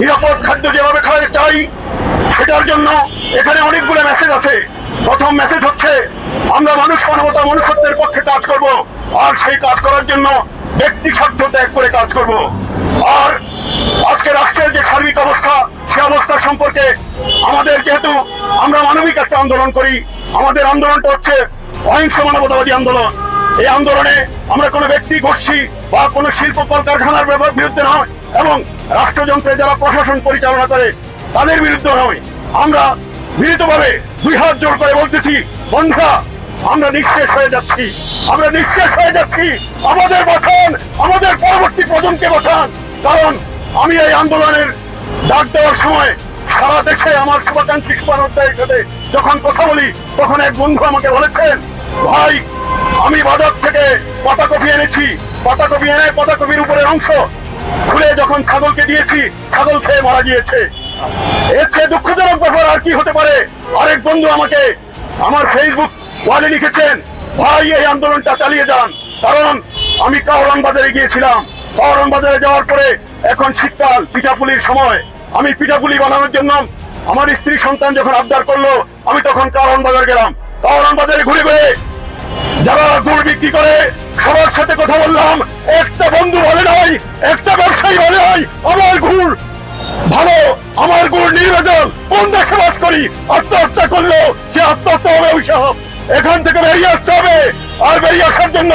নিরাপদ খাদ্য যেভাবে খাওয়া চাই, সেটার জন্য এখানে অনেকগুলো মেসেজ আছে। প্রথম মেসেজ হচ্ছে, আমরা মানুষ মানবতা মনুষ্যত্বের পক্ষে কাজ করব, আর সেই কাজ করার জন্য ব্যক্তি স্বার্থ ত্যাগ করে কাজ করব। আর আজকে রাষ্ট্রের যে সার্বিক অবস্থা, সে অবস্থা সম্পর্কে আমাদের যেহেতু আমরা মানবিক একটা আন্দোলন করি, আমাদের আন্দোলনটা হচ্ছে অহিংস মানবতাবাদী আন্দোলন। এই আন্দোলনে আমরা কোনো ব্যক্তি, গোষ্ঠী বা কোনো শিল্প কলকারখানার বিরুদ্ধে নয় এবং রাষ্ট্রযন্ত্রে যারা প্রশাসন পরিচালনা করে, তাদের বিরুদ্ধে নয়। আমরা মিলিতভাবে দুই হাত জোর করে বলতেছি, বন্ধুরা, আমরা নিঃশেষ হয়ে যাচ্ছি। আমরা নিঃশেষ হয়ে যাচ্ছি। আমাদের বাঁচান আমাদের পরবর্তী প্রজন্মকে বাঁচান কারণ আমি এই আন্দোলনের ডাক দেওয়ার সময় সারা দেশে আমার শুভাকাঙ্ক্ষী শুভানুদ্দায়ের সাথে যখন কথা বলি, তখন এক বন্ধু আমাকে বলেছেন, ভাই, আমি বাজার থেকে পাতাকপি এনেছি। পাতাকপি এনে পাতাকপির উপরের অংশ খুলে যখন ছাগলকে দিয়েছি, ছাগল খেয়ে মারা গিয়েছে। এর চেয়ে দুঃখজনক ব্যাপার আর কি হতে পারে? আরেক বন্ধু আমাকে আমার ফেসবুক ওয়ালে লিখেছেন, ভাই, এই আন্দোলনটা চালিয়ে যান। কারণ আমি কাওরান বাজারে গিয়েছিলাম। কাওরান বাজারে যাওয়ার পরে এখন শীতকাল, পিঠাপুলির সময়। আমি পিঠাপুলি বানানোর জন্য আমার স্ত্রী সন্তান যখন আবদার করল, আমি তখন কাওরান বাজার গেলাম। কাওরান বাজারে ঘুরে ঘুরে যারা গুড় বিক্রি করে সবার সাথে কথা বললাম। একটা বন্ধু বলে নাই, একটা ব্যবসায়ী বলে নাই, আমার গুড়। ভালো, আমার গুড় নির্বাচন, কোন দেশে বাস করি? আত্মহত্যা করল সে আত্মহত্যা হবে অভিশাপ। এখান থেকে বেরিয়ে আসতে হবে, আর বেরিয়ে আসার জন্য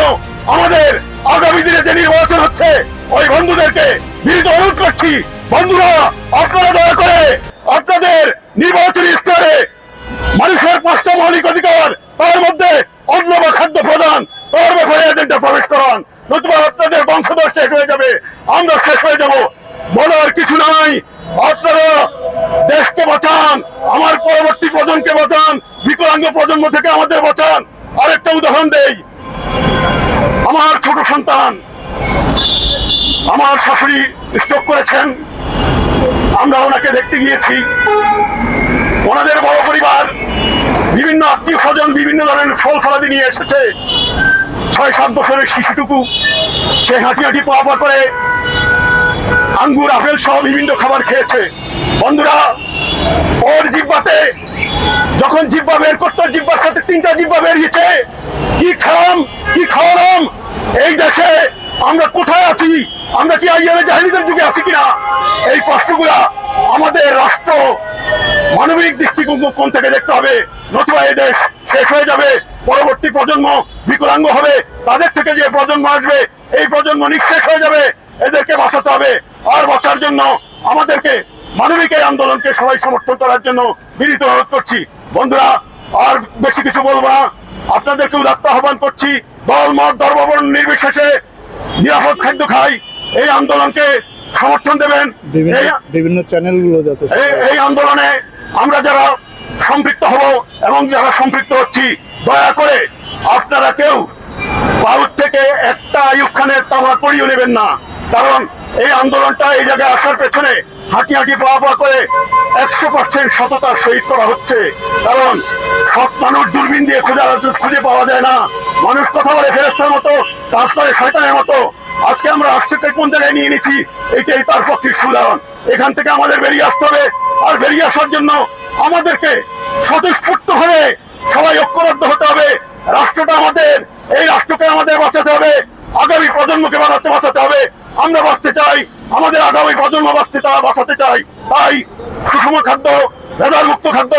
আমাদের আগামী দিনে যে নির্বাচন হচ্ছে, ওই বন্ধুদেরকে বিনীত অনুরোধ করছি। বন্ধুরা, আপনারা দয়া করে আপনাদের নির্বাচনী স্তরে মানুষের পাঁচটা মৌলিক অধিকার, তার মধ্যে অন্ন বা খাদ্য প্রদান। আমরা পরবর্তী প্রজন্মকে বাঁচান, বিকলাঙ্গ প্রজন্ম থেকে আমাদের বাঁচান। আরেকটা উদাহরণ দেই। আমার ছোট সন্তান, আমার শাশুড়ি স্ট্রোক করেছেন। আমরা ওনাকে দেখতে গিয়েছি। ওনাদের বড় পরিবার, বিভিন্ন আত্মীয় স্বজন বিভিন্ন ধরনের ফল ফলাদি নিয়ে এসেছে। ছয় সাত বছরের শিশুটুকু সে হাঁটি হাঁটি পা পা করে আঙ্গুর, আপেল সহ বিভিন্ন খাবার খেয়েছে। বন্ধুরা, ওর জিব্বাতে, যখন জিব্বা বের করতো, জিব্বার সাথে তিনটা জিব্বা বেরিয়েছে। কি খাম কি খাওয়ালাম? এই দেশে আমরা কোথায় আছি? আমরা কি আইয়ামে জাহিনীদের যুগে আছি কিনা? এই প্রশ্নগুলা আমাদের রাষ্ট্র মানবিক দৃষ্টিকোণ কোণ থেকে দেখতে হবে। নতুবা দেশ শেষ হয়ে যাবে। পরবর্তী প্রজন্ম বিকলাঙ্গ হবে। তাদের থেকে যে প্রজন্ম আসবে এই প্রজন্ম নিঃশেষ হয়ে যাবে। এদেরকে বাঁচাতে হবে। আর বাঁচার জন্য আমাদেরকে মানবিক এই আন্দোলনকে সবাই সমর্থন করার জন্য বিনীত অনুরোধ করছি। বন্ধুরা আর বেশি কিছু বলব না। আপনাদেরকে উদাত্ত আহ্বান করছি দল মত ধর্মবর্ণ নির্বিশেষে নিরাপদ খাদ্য খাই। এই আন্দোলনকে সমর্থন দেবেন। বিভিন্ন বিভিন্ন চ্যানেলগুলো এই- এই আন্দোলনে আমরা যারা সম্পৃক্ত হব এবং যারা সম্পৃক্ত হচ্ছি, দয়া করে আপনারা কেউ ভারত থেকে একটা আয়ুব খানের তামা করিয়ে নেবেন না। কারণ এই আন্দোলনটা এই জায়গায় আসার পেছনে হাঁটি হাঁটি পাওয়া পাওয়া করে একশো পার্সেন্ট সততার সহিত করা হচ্ছে। কারণ সৎ মানুষ দূরবীন দিয়ে খোঁজা খুঁজে পাওয়া যায় না। মানুষ কথা বলে ফেরেস্তার মতো, কাজ করে শয়তানের মতো। আজকে আমরা রাষ্ট্রকে কোন জায়গায় নিয়ে নিয়েছি এটাই তার পক্ষে সুদাহরণ। এখান থেকে আমাদের বেরিয়ে আসতে হবে। আর বেরিয়ে আসার জন্য আমাদেরকে স্বতঃস্ফূর্ত হয়ে সবাই ঐক্যবদ্ধ হতে হবে। রাষ্ট্রটা আমাদের, এই রাষ্ট্রকে আমাদের বাঁচাতে হবে। আগামী প্রজন্মকে বাঁচাতে বাঁচাতে হবে। আমরা বাঁচতে চাই, আমাদের আগামী প্রজন্ম বাঁচতে চাই বাঁচাতে চাই। তাই সুষম খাদ্য, ভেজাল মুক্ত খাদ্য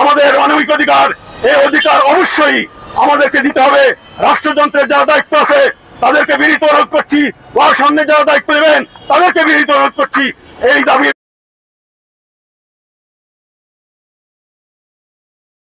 আমাদের মানবিক অধিকার এই অধিকার অবশ্যই আমাদেরকে দিতে হবে। রাষ্ট্রযন্ত্রের যারা দায়িত্ব আছে, তাদেরকে বিনীত অনুরোধ করছি। বা সামনে যারা দায়িত্ব নেবেন, তাদেরকে বিনীত অনুরোধ করছি। এই দাবি